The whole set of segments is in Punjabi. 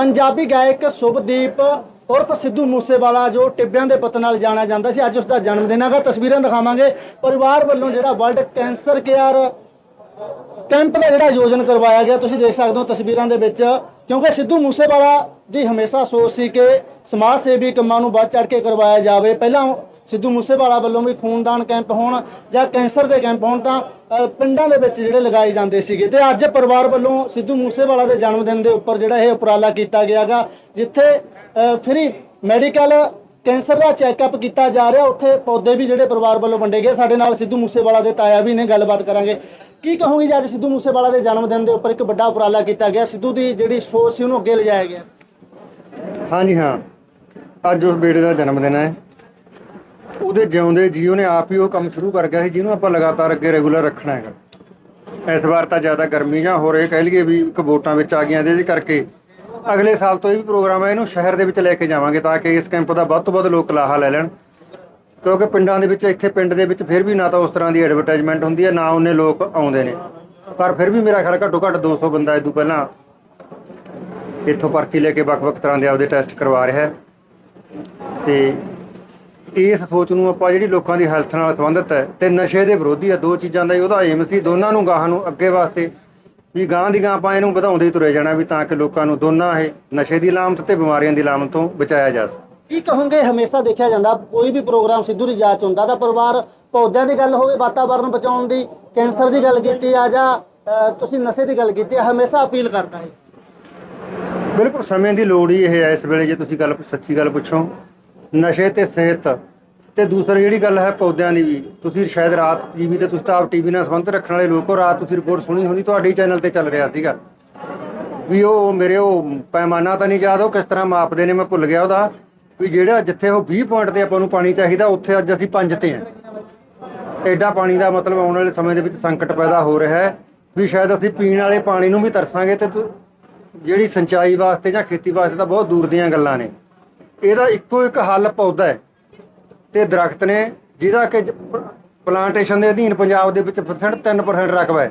ਪੰਜਾਬੀ ਗਾਇਕ ਸੁਭਦੀਪ ਉਰਫ ਸਿੱਧੂ ਮੂਸੇਵਾਲਾ ਜੋ ਟਿੱਬਿਆਂ ਦੇ ਪੁੱਤ ਨਾਲ ਜਾਣਿਆ ਜਾਂਦਾ ਸੀ। ਅੱਜ ਉਸ ਦਾ ਜਨਮ ਦਿਨ ਹੈਗਾ। ਤਸਵੀਰਾਂ ਦਿਖਾਵਾਂਗੇ। ਪਰਿਵਾਰ ਵੱਲੋਂ ਜਿਹੜਾ ਵਰਲਡ ਕੈਂਸਰ ਕੇਅਰ ਕੈਂਪ ਦਾ ਜਿਹੜਾ ਆਯੋਜਨ ਕਰਵਾਇਆ ਗਿਆ, ਤੁਸੀਂ ਦੇਖ ਸਕਦੇ ਹੋ ਤਸਵੀਰਾਂ ਦੇ ਵਿੱਚ। ਕਿਉਂਕਿ ਸਿੱਧੂ ਮੂਸੇਵਾਲਾ ਦੀ ਹਮੇਸ਼ਾ ਸੋਚ ਸੀ ਕਿ ਸਮਾਜ ਸੇਵੀ ਕੰਮਾਂ ਨੂੰ ਵੱਧ ਚੜ ਕੇ ਕਰਵਾਇਆ ਜਾਵੇ। ਪਹਿਲਾਂ ਸਿੱਧੂ ਮੂਸੇਵਾਲਾ ਵੱਲੋਂ ਵੀ ਖੂਨਦਾਨ ਕੈਂਪ ਹੋਣ ਜਾਂ ਕੈਂਸਰ ਦੇ ਕੈਂਪ ਹੋਣ ਤਾਂ ਪਿੰਡਾਂ ਦੇ ਵਿੱਚ ਜਿਹੜੇ ਲਗਾਏ ਜਾਂਦੇ ਸੀਗੇ। ਤੇ ਅੱਜ ਪਰਿਵਾਰ ਵੱਲੋਂ ਸਿੱਧੂ ਮੂਸੇਵਾਲਾ ਦੇ ਜਨਮ ਦਿਨ ਦੇ ਉੱਪਰ ਜਿਹੜਾ ਇਹ ਉਪਰਾਲਾ ਕੀਤਾ ਗਿਆਗਾ, ਜਿੱਥੇ ਫ੍ਰੀ ਮੈਡੀਕਲ ਕੈਂਸਰ ਦਾ ਚੈੱਕਅਪ ਕੀਤਾ ਜਾ ਰਿਹਾ। ਉੱਥੇ ਪੌਦੇ ਵੀ ਜਿਹੜੇ ਪਰਿਵਾਰ ਵੱਲੋਂ ਵੰਡੇ ਗਏ। ਸਾਡੇ ਨਾਲ ਸਿੱਧੂ ਮੂਸੇਵਾਲਾ ਦੇ ਤਾਇਆ ਵੀ ਨੇ, ਗੱਲਬਾਤ ਕਰਾਂਗੇ। ਕੀ ਕਹੋਗੇ ਜੀ ਅੱਜ ਸਿੱਧੂ ਮੂਸੇਵਾਲਾ ਦੇ ਜਨਮ ਦਿਨ ਦੇ ਉੱਪਰ ਇੱਕ ਵੱਡਾ ਉਪਰਾਲਾ ਕੀਤਾ ਗਿਆ। ਸਿੱਧੂ ਦੀ ਜਿਹੜੀ ਸੋਚ ਸੀ ਉਹਨੂੰ ਅੱਗੇ ਲਿਜਾਇਆ ਗਿਆ। ਹਾਂਜੀ, ਹਾਂ। ਅੱਜ ਉਸ ਬੇਟੇ ਦਾ ਜਨਮ ਦਿਨ ਹੈ। ਉਹਦੇ ਜਿਉਂਦੇ ਜੀ ਉਹਨੇ ਆਪ ਹੀ ਉਹ ਕੰਮ ਸ਼ੁਰੂ ਕਰ ਗਿਆ ਸੀ, ਜਿਹਨੂੰ ਆਪਾਂ ਲਗਾਤਾਰ ਅੱਗੇ ਰੈਗੂਲਰ ਰੱਖਣਾ ਹੈਗਾ। ਇਸ ਵਾਰ ਤਾਂ ਜ਼ਿਆਦਾ ਗਰਮੀ ਜਾਂ ਹੋ ਰਹੇ ਕਹਿ ਲਈਏ ਵੀ ਇੱਕ ਵੋਟਾਂ ਵਿੱਚ ਆ ਗਈਆਂ, ਇਹਦੇ ਕਰਕੇ ਅਗਲੇ ਸਾਲ ਤੋਂ ਇਹ ਵੀ ਪ੍ਰੋਗਰਾਮ ਹੈ, ਇਹਨੂੰ ਸ਼ਹਿਰ ਦੇ ਵਿੱਚ ਲੈ ਕੇ ਜਾਵਾਂਗੇ ਤਾਂ ਕਿ ਇਸ ਕੈਂਪ ਦਾ ਵੱਧ ਤੋਂ ਵੱਧ ਲੋਕ ਲਾਹਾ ਲੈ ਲੈਣ। ਕਿਉਂਕਿ ਪਿੰਡਾਂ ਦੇ ਵਿੱਚ, ਇੱਥੇ ਪਿੰਡ ਦੇ ਵਿੱਚ ਫਿਰ ਵੀ ਨਾ ਤਾਂ ਉਸ ਤਰ੍ਹਾਂ ਦੀ ਐਡਵਰਟਾਈਜ਼ਮੈਂਟ ਹੁੰਦੀ ਹੈ, ਨਾ ਉਹਨੇ ਲੋਕ ਆਉਂਦੇ ਨੇ। ਪਰ ਫਿਰ ਵੀ ਮੇਰਾ ਖਿਆਲ ਘੱਟੋ ਘੱਟ 200 ਬੰਦਾ ਇਹ ਪਹਿਲਾਂ ਇੱਥੋਂ ਪਰਚੀ ਲੈ ਕੇ ਵੱਖ-ਵੱਖ ਤਰ੍ਹਾਂ ਦੇ ਆਪਦੇ ਟੈਸਟ ਕਰਵਾ ਰਿਹਾ ਹੈ। ਤੇ ਇਸ ਸੋਚ ਨੂੰ ਆਪਾਂ ਜਿਹੜੀ ਲੋਕਾਂ ਦੀ ਹੈਲਥ ਨਾਲ ਸੰਬੰਧਿਤ ਹੈ ਤੇ ਨਸ਼ੇ ਦੇ ਵਿਰੋਧੀ ਹੈ, ਦੋ ਚੀਜ਼ਾਂ ਦਾ ਹੀ ਉਹਦਾ ਏਮ ਸੀ, ਦੋਨਾਂ ਨੂੰ ਗਾਹਾਂ ਨੂੰ ਅੱਗੇ ਵਾਸਤੇ ਵੀ ਗਾਂ ਦੀ ਗਾਂ ਆਪਾਂ ਇਹਨੂੰ ਵਧਾਉਂਦੇ ਹੀ ਤੁਰੇ ਜਾਣਾ ਵੀ ਤਾਂ ਕਿ ਲੋਕਾਂ ਨੂੰ ਦੋਨਾਂ ਇਹ ਨਸ਼ੇ ਦੀ ਲਾਮਤ ਤੇ ਬਿਮਾਰੀਆਂ ਦੀ ਲਾਮਤ ਤੋਂ ਬਚਾਇਆ ਜਾ ਸਕੇ। ਕੀ ਕਹੋਗੇ? ਹਮੇਸ਼ਾ ਦੇਖਿਆ ਜਾਂਦਾ ਕੋਈ ਵੀ ਪ੍ਰੋਗਰਾਮ ਸਿੱਧੂ ਦੀ ਜਾਂਚ ਹੁੰਦਾ ਤਾਂ ਪਰਿਵਾਰ ਪੌਦਿਆਂ ਦੀ ਗੱਲ ਹੋਵੇ ਵਾਤਾਵਰਣ ਬਚਾਉਣ ਦੀ ਕੈਂਸਰ ਦੀ ਗੱਲ ਕੀਤੀ ਆ ਜਾਂ ਤੁਸੀਂ ਨਸ਼ੇ ਦੀ ਗੱਲ ਕੀਤੀ ਆ ਹਮੇਸ਼ਾ ਅਪੀਲ ਕਰਦਾ ਹੈ। ਬਿਲਕੁਲ ਸਮੇਂ ਦੀ ਲੋੜ ਹੀ ਇਹ ਹੈ ਇਸ ਵੇਲੇ ਜੇ ਤੁਸੀਂ ਗੱਲ ਸੱਚੀ ਗੱਲ ਪੁੱਛੋ। ਨਸ਼ੇ ਤੇ ਸਿਹਤ ਤੇ ਦੂਸਰੀ ਜਿਹੜੀ ਗੱਲ ਹੈ ਪੌਦਿਆਂ ਦੀ ਵੀ, ਤੁਸੀਂ ਸ਼ਾਇਦ ਰਾਤ ਟੀਵੀ ਤੇ ਤੁਸੀਂ ਤਾਂ ਆਪ ਟੀਵੀ ਨਾਲ ਸੰਬੰਧ ਰੱਖਣ ਵਾਲੇ ਲੋਕੋ ਰਾਤ ਤੁਸੀਂ ਰਿਪੋਰਟ ਸੁਣੀ ਹੋਣੀ, ਤੁਹਾਡੇ ਚੈਨਲ ਤੇ ਚੱਲ ਰਿਹਾ ਸੀਗਾ। ਵੀ ਉਹ ਮੇਰੇ, ਉਹ ਪੈਮਾਨਾ ਤਾਂ ਨਹੀਂ ਯਾਦ, ਉਹ ਕਿਸ ਤਰ੍ਹਾਂ ਮਾਪਦੇ ਨੇ, ਮੈਂ ਭੁੱਲ ਗਿਆ ਉਹਦਾ। ਵੀ ਜਿਹੜਾ ਜਿੱਥੇ ਉਹ 20 ਪੁਆਇੰਟ ਤੇ ਆਪਾਂ ਨੂੰ ਪਾਣੀ ਚਾਹੀਦਾ, ਉੱਥੇ ਅੱਜ ਅਸੀਂ 5 ਤੇ ਹਾਂ। ਐਡਾ ਪਾਣੀ ਦਾ ਮਤਲਬ ਆਉਣ ਵਾਲੇ ਸਮੇਂ ਦੇ ਵਿੱਚ ਸੰਕਟ ਪੈਦਾ ਹੋ ਰਿਹਾ ਹੈ। ਵੀ ਸ਼ਾਇਦ ਅਸੀਂ ਪੀਣ ਵਾਲੇ ਪਾਣੀ ਨੂੰ ਵੀ ਤਰਸਾਂਗੇ ਤੇ, ਜਿਹੜੀ ਸਿੰਚਾਈ ਵਾਸਤੇ ਜਾਂ ਖੇਤੀ ਵਾਸਤੇ ਤਾਂ ਬਹੁਤ ਦੂਰ ਦੀਆਂ ਗੱਲਾਂ ਨੇ। ਇਹਦਾ ਇੱਕੋ ਇੱਕ ਹੱਲ ਪੌਦਾ ਹੈ। ਤੇ ਦਰਖਤ ਨੇ, ਜਿਹਦਾ ਕਿ ਪਲਾਂਟੇਸ਼ਨ ਦੇ ਅਧੀਨ ਪੰਜਾਬ ਦੇ ਵਿੱਚ ਪਰਸੈਂਟ 3% ਰਕਬਾ ਹੈ।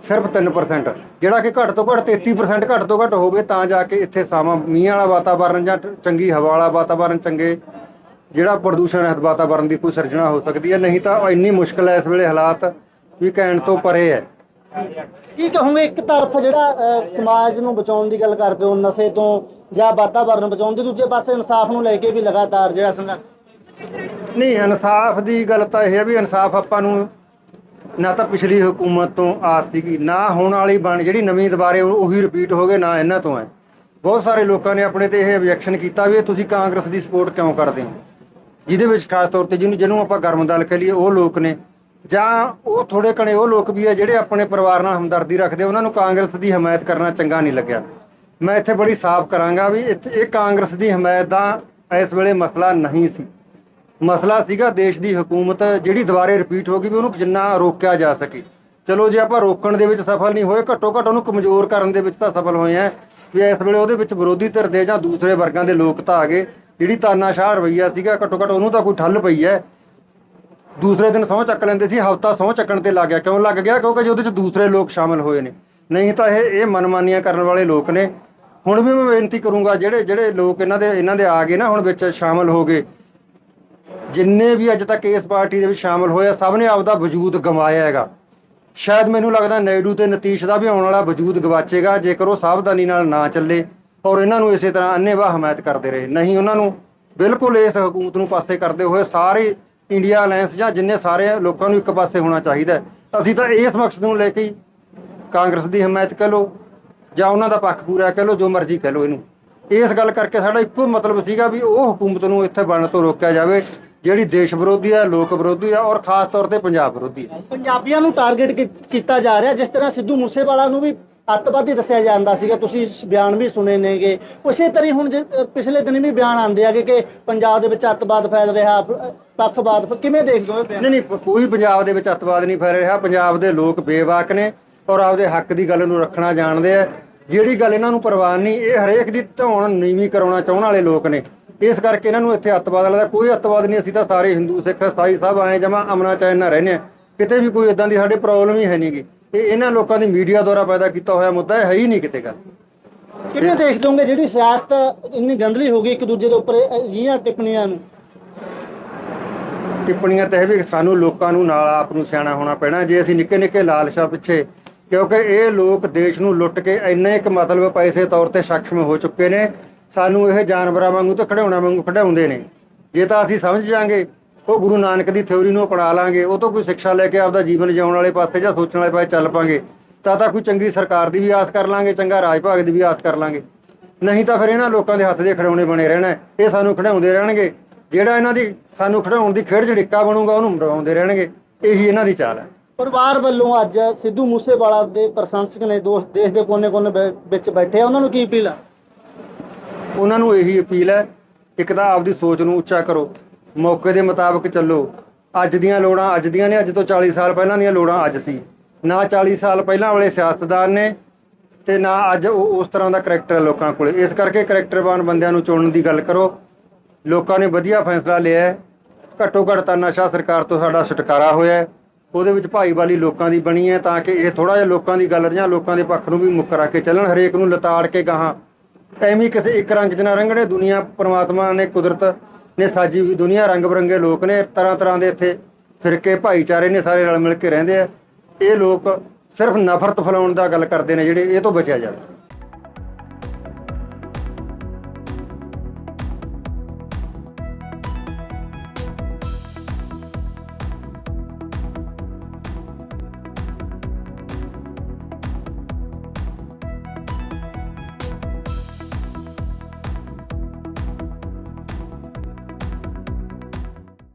ਸਿਰਫ 3% ਜਿਹੜਾ ਕਿ ਘੱਟ ਤੋਂ ਘੱਟ 33% ਘੱਟ ਤੋਂ ਘੱਟ ਹੋਵੇ ਤਾਂ ਜਾ ਕੇ ਇੱਥੇ ਸਾਵਾਂ, ਮੀਂਹ ਵਾਲਾ ਵਾਤਾਵਰਣ ਜਾਂ ਚੰਗੀ ਹਵਾ ਵਾਲਾ ਵਾਤਾਵਰਣ ਚੰਗੇ, ਜਿਹੜਾ ਪ੍ਰਦੂਸ਼ਣ ਰਹਿਤ ਵਾਤਾਵਰਣ ਦੀ ਕੋਈ ਸਿਰਜਣਾ ਹੋ ਸਕਦੀ ਹੈ। ਨਹੀਂ ਤਾਂ ਇੰਨੀ ਮੁਸ਼ਕਲ ਹੈ ਇਸ ਵੇਲੇ ਹਾਲਾਤ ਵੀ ਕਹਿਣ ਤੋਂ ਪਰੇ ਹੈ। ਕੀ ਕਹੋਗੇ ਇੱਕ ਤਰਫ ਜਿਹੜਾ ਸਮਾਜ ਨੂੰ ਬਚਾਉਣ ਦੀ ਗੱਲ ਕਰਦੇ ਹੋ, ਨਸ਼ੇ ਤੋਂ ਜਾਂ ਵਾਤਾਵਰਣ ਬਚਾਉਣ ਦੀ, ਦੂਜੇ ਪਾਸੇ ਇਨਸਾਫ ਨੂੰ ਲੈ ਕੇ ਵੀ ਲਗਾਤਾਰ ਜਿਹੜਾ ਸੰਘਰਸ਼ ਨਹੀਂ, ਇਨਸਾਫ ਦੀ ਗੱਲ ਤਾਂ ਇਹ ਹੈ ਵੀ ਇਨਸਾਫ ਆਪਾਂ ਨੂੰ ਨਾ ਤਾਂ ਪਿਛਲੀ ਹਕੂਮਤ ਤੋਂ ਆਸ ਸੀਗੀ, ਨਾ ਹੋਣ ਵਾਲੀ ਬਣ, ਜਿਹੜੀ ਨਵੀਂ ਦੁਬਾਰੇ ਉਹ- ਉਹੀ ਰਿਪੀਟ ਹੋ ਗਏ, ਨਾ ਇਹਨਾਂ ਤੋਂ ਹੈ ਬਹੁਤ ਸਾਰੇ ਲੋਕਾਂ ਨੇ ਆਪਣੇ ਤੇ ਇਹ ਆਬਜੈਕਸ਼ਨ ਕੀਤਾ ਵੀ ਇਹ ਤੁਸੀਂ ਕਾਂਗਰਸ ਦੀ ਸਪੋਰਟ ਕਿਉਂ ਕਰਦੇ ਹੋ? ਜਿਹਦੇ ਵਿੱਚ ਖਾਸ ਤੌਰ ਤੇ ਜਿਹਨੂੰ ਜਿਹਨੂੰ ਆਪਾਂ ਗਰਮ ਦਲ ਕਹ ਲਈਏ, ਉਹ ਲੋਕ ਨੇ। ਜਾਂ ਉਹ ਥੋੜੇ ਕਣੇ ਉਹ ਲੋਕ ਵੀ ਆ ਜਿਹੜੇ ਆਪਣੇ ਪਰਿਵਾਰ ਨਾਲ ਹਮਦਰਦੀ ਰੱਖਦੇ, ਉਹਨਾਂ ਨੂੰ ਕਾਂਗਰਸ ਦੀ ਹਮਾਇਤ ਕਰਨਾ ਚੰਗਾ ਨਹੀਂ ਲੱਗਿਆ। ਮੈਂ ਇੱਥੇ ਬੜੀ ਸਾਫ਼ ਕਰਾਂਗਾ ਵੀ ਇੱਥੇ ਇਹ ਕਾਂਗਰਸ ਦੀ ਹਮਾਇਤ ਦਾ ਇਸ ਵੇਲੇ ਮਸਲਾ ਨਹੀਂ ਸੀ। ਮਸਲਾ ਸੀਗਾ ਦੇਸ਼ ਦੀ ਹਕੂਮਤ ਜਿਹੜੀ ਦੁਬਾਰੇ ਰਿਪੀਟ ਹੋ ਗਈ ਵੀ ਉਹਨੂੰ ਜਿੰਨਾ ਰੋਕਿਆ ਜਾ ਸਕੇ। ਚਲੋ ਜੇ ਆਪਾਂ ਰੋਕਣ ਦੇ ਵਿੱਚ ਸਫਲ ਨਹੀਂ ਹੋਏ ਘੱਟੋ ਘੱਟ ਉਹਨੂੰ ਕਮਜ਼ੋਰ ਕਰਨ ਦੇ ਵਿੱਚ ਤਾਂ ਸਫਲ ਹੋਏ ਆ ਵੀ ਇਸ ਵੇਲੇ ਉਹਦੇ ਵਿੱਚ ਵਿਰੋਧੀ ਧਿਰ ਦੇ ਜਾਂ ਦੂਸਰੇ ਵਰਗਾਂ ਦੇ ਲੋਕ ਤਾਂ ਆ ਗਏ। ਜਿਹੜੀ ਤਾਨਾਸ਼ਾਹ ਰਵਈਆ ਸੀਗਾ ਘੱਟੋ ਘੱਟ ਉਹਨੂੰ ਤਾਂ ਕੋਈ ਠੱਲ ਪਈ ਹੈ। ਦੂਸਰੇ ਦਿਨ ਸਹੁੰ ਚੱਕ ਲੈਂਦੇ ਸੀ, ਹਫਤਾ ਸਹੁੰ ਚੱਕਣ ਤੇ ਲੱਗ ਗਿਆ। ਕਿਉਂ ਲੱਗ ਗਿਆ? ਕਿਉਂਕਿ ਜੇ ਉਹਦੇ ਵਿੱਚ ਦੂਸਰੇ ਲੋਕ ਸ਼ਾਮਲ ਹੋਏ ਨੇ। ਨਹੀਂ ਤਾਂ ਇਹ ਇਹ ਮਨਮਾਨੀਆਂ ਕਰਨ ਵਾਲੇ ਲੋਕ ਨੇ। ਹੁਣ ਵੀ ਮੈਂ ਬੇਨਤੀ ਕਰੂੰਗਾ, ਜਿਹੜੇ ਜਿਹੜੇ ਲੋਕ ਇਹਨਾਂ ਦੇ ਇਹਨਾਂ ਦੇ ਆ ਗਏ ਨਾ, ਹੁਣ ਵਿੱਚ ਸ਼ਾਮਲ ਹੋ ਗਏ ਜਿੰਨੇ ਵੀ ਅੱਜ ਤੱਕ ਇਸ ਪਾਰਟੀ ਦੇ ਵਿੱਚ ਸ਼ਾਮਲ ਹੋਏ ਆ, ਸਭ ਨੇ ਆਪਦਾ ਵਜੂਦ ਗਵਾਇਆ ਹੈਗਾ। ਸ਼ਾਇਦ ਮੈਨੂੰ ਲੱਗਦਾ ਨੈਡੂ ਤੇ ਨਤੀਸ਼ ਦਾ ਵੀ ਆਉਣ ਵਾਲਾ ਵਜੂਦ ਗਵਾਚੇਗਾ, ਜੇਕਰ ਉਹ ਸਾਵਧਾਨੀ ਨਾਲ ਨਾ ਚੱਲੇ ਔਰ ਇਹਨਾਂ ਨੂੰ ਇਸੇ ਤਰ੍ਹਾਂ ਅੰਨੇਵਾਹ ਹਮਾਇਤ ਕਰਦੇ ਰਹੇ। ਨਹੀਂ, ਉਹਨਾਂ ਨੂੰ ਬਿਲਕੁਲ ਇਸ ਹਕੂਮਤ ਨੂੰ ਪਾਸੇ ਕਰਦੇ ਹੋਏ ਸਾਰੇ ਇੰਡੀਆ ਅਲਾਈਅੰਸ ਜਾਂ ਜਿੰਨੇ ਸਾਰੇ ਲੋਕਾਂ ਨੂੰ ਇੱਕ ਪਾਸੇ ਹੋਣਾ ਚਾਹੀਦਾ ਅਸੀਂ ਤਾਂ ਇਸ ਮਕਸਦ ਨੂੰ ਲੈ ਕੇ ਹੀ ਕਾਂਗਰਸ ਦੀ ਹਮਾਇਤ ਕਹਿ ਲਓ ਜਾਂ ਉਹਨਾਂ ਦਾ ਪੱਖ ਪੂਰਾ ਕਹਿ ਲਓ, ਜੋ ਮਰਜ਼ੀ ਕਹਿ ਲਓ ਇਹਨੂੰ। ਇਸ ਗੱਲ ਕਰਕੇ ਸਾਡਾ ਇੱਕੋ ਮਤਲਬ ਸੀਗਾ ਵੀ ਉਹ ਹਕੂਮਤ ਨੂੰ ਇੱਥੇ ਬਣਨ ਤੋਂ ਰੋਕਿਆ ਜਾਵੇ। ਜਿਹੜੀ ਦੇਸ਼ ਵਿਰੋਧੀ ਹੈ ਲੋਕ ਵਿਰੋਧੀ ਹੈ ਔਰ ਖਾਸ ਤੌਰ ਤੇ ਪੰਜਾਬ ਵਿਰੋਧੀ ਹੈ ਪੰਜਾਬੀਆਂ ਨੂੰ ਟਾਰਗੇਟ ਕੀਤਾ ਜਾ ਰਿਹਾ ਜਿਸ ਤਰ੍ਹਾਂ ਸਿੱਧੂ ਮੂਸੇਵਾਲਾ ਨੂੰ ਵੀ ਅੱਤਵਾਦੀ ਦੱਸਿਆ ਜਾਂਦਾ ਸੀਗਾ ਤੁਸੀਂ ਬਿਆਨ ਵੀ ਸੁਣੇ ਨੇਗੇ। ਉਸੇ ਤਰ੍ਹਾਂ ਹੁਣ ਪਿਛਲੇ ਦਿਨ ਵੀ ਬਿਆਨ ਆਉਂਦੇ ਆਗੇ ਕਿ ਪੰਜਾਬ ਦੇ ਵਿੱਚ ਅੱਤਵਾਦ ਫੈਲ ਰਿਹਾ ਪ- ਪੱਖਪਾਤ ਕਿਵੇਂ ਦੇਖਦੇ ਹੋ ਬਿਆਨ? ਨਹੀਂ ਨਹੀਂ ਕੋਈ ਪੰਜਾਬ ਦੇ ਵਿੱਚ ਅੱਤਵਾਦ ਨਹੀਂ ਫੈਲ ਰਿਹਾ। ਪੰਜਾਬ ਦੇ ਲੋਕ ਬੇਵਾਕ ਨੇ ਔਰ ਆਪਦੇ ਹੱਕ ਦੀ ਗੱਲ ਨੂੰ ਰੱਖਣਾ ਜਾਣਦੇ ਆ। ਜਿਹੜੀ ਗੱਲ ਇਹਨਾਂ ਨੂੰ ਪ੍ਰਵਾਨ ਨਹੀਂ ਇਹ ਹਰੇਕ ਦੀ ਧੌਣ ਨੀਵੀਂ ਕਰਾਉਣਾ ਚਾਹਣ ਵਾਲੇ ਲੋਕ ਨੇ। ਇਸ ਕਰਕੇ ਇਹਨਾਂ ਨੂੰ ਇੱਥੇ ਅੱਤਵਾਦ ਵਾਲਾ ਕੋਈ ਅੱਤਵਾਦ ਨਹੀਂ ਅਸੀਂ ਤਾਂ ਸਾਰੇ ਹਿੰਦੂ ਸਿੱਖ ਇਸਾਈ ਸਭ ਆਏ ਜਮਾ ਅਮਨਾ ਚੈਨ ਨਾਲ ਰਹਿੰਦੇ ਆ। ਕਿਤੇ ਵੀ ਕੋਈ ਇਦਾਂ ਦੀ ਸਾਡੇ ਪ੍ਰੋਬਲਮ ਹੀ ਹੈ ਨਹੀਂਗੀ ਇਹ ਇਹਨਾਂ ਲੋਕਾਂ ਦੀ ਮੀਡੀਆ ਦੁਆਰਾ ਪੈਦਾ ਕੀਤਾ ਹੋਇਆ ਮੁੱਦਾ ਹੈ ਹੀ ਨਹੀਂ ਕਿਤੇ ਗੱਲ। ਕਿਵੇਂ ਦੇਖਦੇ ਹੋਗੇ ਜਿਹੜੀ ਸਿਆਸਤ ਇੰਨੀ ਗੰਦਲੀ ਹੋ ਗਈ ਇੱਕ ਦੂਜੇ ਦੇ ਉੱਪਰ ਅਜਿਹੀਆਂ ਟਿੱਪਣੀਆਂ ਨੂੰ? ਟਿੱਪਣੀਆਂ ਤਾਂ ਵੀ ਸਾਨੂੰ ਲੋਕਾਂ ਨੂੰ ਨਾਲ ਆਪ ਨੂੰ ਸਿਆਣਾ ਹੋਣਾ ਪੈਣਾ ਜੇ ਅਸੀਂ ਨਿੱਕੇ ਨਿੱਕੇ ਲਾਲਸ਼ਾਂ ਪਿੱਛੇ ਕਿਉਂਕਿ ਇਹ ਲੋਕ ਦੇਸ਼ ਨੂੰ ਲੁੱਟ ਕੇ ਇੰਨੇ ਇੱਕ ਮਤਲਬ ਪੈਸੇ ਤੌਰ ਤੇ ਸક્ષਮ ਹੋ ਚੁੱਕੇ ਨੇ ਸਾਨੂੰ ਇਹ ਜਾਨਵਰਾਂ ਵਾਂਗੂ ਤੇ ਖੜਾਉਣਾ ਵਾਂਗੂ ਖੜਾਉਂਦੇ ਨੇ। ਜੇ ਤਾਂ ਅਸੀਂ ਸਮਝ ਜਾਾਂਗੇ, ਉਹ ਗੁਰੂ ਨਾਨਕ ਦੀ ਥਿਉਰੀ ਨੂੰ ਅਪਣਾ ਲਾਂਗੇ, ਉਹ ਤੋਂ ਕੋਈ ਸਿੱਖਿਆ ਲੈ ਕੇ ਆਪਦਾ ਜੀਵਨ ਜਿਉਣ ਵਾਲੇ ਪਾਸੇ ਜਾਂ ਸੋਚਣ ਵਾਲੇ ਪਾਸੇ ਚੱਲ ਪਾਂਗੇ, ਤਾਂ ਤਾਂ ਕੋਈ ਚੰਗੀ ਸਰਕਾਰ ਦੀ ਵੀ ਆਸ ਕਰ ਲਾਂਗੇ, ਚੰਗਾ ਰਾਜ ਭਾਗ ਦੀ ਵੀ ਆਸ ਕਰ ਲਾਂਗੇ। ਨਹੀਂ ਤਾਂ ਫਿਰ ਇਹਨਾਂ ਲੋਕਾਂ ਦੇ ਹੱਥ ਦੇ ਖਿਡੌਣੇ ਬਣੇ ਰਹਿਣਾ ਇਹ ਸਾਨੂੰ ਖਿਡਾਉਂਦੇ ਰਹਿਣਗੇ। ਜਿਹੜਾ ਇਹਨਾਂ ਦੀ ਸਾਨੂੰ ਖਿਡਾਉਣ ਦੀ ਖੇਡ ਜੜਿੱਕਾ ਬਣੂਗਾ, ਉਹਨੂੰ ਮਰਵਾਉਂਦੇ ਰਹਿਣਗੇ। ਇਹੀ ਇਹਨਾਂ ਦੀ ਚਾਲ ਹੈ। ਪਰਿਵਾਰ ਵੱਲੋਂ ਅੱਜ ਸਿੱਧੂ ਮੂਸੇਵਾਲਾ ਦੇ ਪ੍ਰਸ਼ੰਸਕ ਨੇ ਦੋਸਤ, ਦੇਸ਼ ਦੇ ਕੋਨੇ-ਕੋਨੇ ਵਿੱਚ ਬੈਠੇ ਆ। ਉਹਨਾਂ ਨੂੰ ਕੀ ਅਪੀਲ ਆ? ਉਹਨਾਂ ਨੂੰ ਇਹੀ ਅਪੀਲ ਹੈ, ਇੱਕ ਤਾਂ ਆਪਦੀ ਸੋਚ ਨੂੰ ਉੱਚਾ ਕਰੋ, ਮੌਕੇ ਦੇ ਮੁਤਾਬਕ ਚੱਲੋ। ਅੱਜ ਦੀਆਂ ਲੋੜਾਂ ਅੱਜ ਦੀਆਂ ਨੇ, ਅੱਜ ਤੋਂ 40 ਸਾਲ ਪਹਿਲਾਂ ਦੀਆਂ ਲੋੜਾਂ ਅੱਜ ਸੀ। ਨਾ 40 ਸਾਲ ਪਹਿਲਾਂ ਵਾਲੇ ਸਿਆਸਤਦਾਨ ਨੇ ਤੇ ਨਾ ਅੱਜ ਉਹ ਉਸ ਤਰ੍ਹਾਂ ਦਾ ਕਰੈਕਟਰ ਹੈ ਲੋਕਾਂ ਕੋਲ। ਇਸ ਕਰਕੇ ਕਰੈਕਟਰਵਾਨ ਬੰਦਿਆਂ ਨੂੰ ਚੁਣਨ ਦੀ ਗੱਲ ਕਰੋ। ਲੋਕਾਂ ਨੇ ਵਧੀਆ ਫੈਸਲਾ ਲਿਆ ਘੱਟੋ ਘੱਟ ਤਾਂ ਨਸ਼ਾ ਸਰਕਾਰ ਤੋਂ ਸਾਡਾ ਛੁਟਕਾਰਾ ਹੋਇਆ ਉਹਦੇ ਵਿੱਚ ਭਾਈਵਾਲੀ ਲੋਕਾਂ ਦੀ ਬਣੀ ਹੈ ਤਾਂ ਕਿ ਇਹ ਥੋੜਾ ਜਿਹਾ ਲੋਕਾਂ ਦੀ ਗੱਲ ਰਹੀਆਂ, ਲੋਕਾਂ ਦੇ ਪੱਖ ਨੂੰ ਵੀ ਮੁੱਕਰਾ ਕੇ ਚੱਲਣ, ਹਰੇਕ ਨੂੰ ਲਤਾੜ ਕੇ ਗਾਹਾਂ ਐਵੇਂ ਕਿਸੇ ਇੱਕ ਰੰਗ 'ਚ ਨਾ ਰੰਗਣੇ ਦੁਨੀਆ ਪ੍ਰਮਾਤਮਾ ਨੇ ਕੁਦਰਤ ਨੇ ਸਾਜੀ ਹੋਈ ਦੁਨੀਆ, ਰੰਗ ਬਰੰਗੇ ਲੋਕ ਨੇ, ਤਰ੍ਹਾਂ ਤਰ੍ਹਾਂ ਦੇ ਇੱਥੇ ਫਿਰਕੇ ਭਾਈਚਾਰੇ ਨੇ ਸਾਰੇ ਰਲ ਮਿਲ ਕੇ ਰਹਿੰਦੇ ਆ। ਇਹ ਲੋਕ ਸਿਰਫ ਨਫ਼ਰਤ ਫੈਲਾਉਣ ਦਾ ਗੱਲ ਕਰਦੇ ਨੇ ਜਿਹੜੇ ਇਹ ਤੋਂ ਬਚਿਆ ਜਾਵੇ।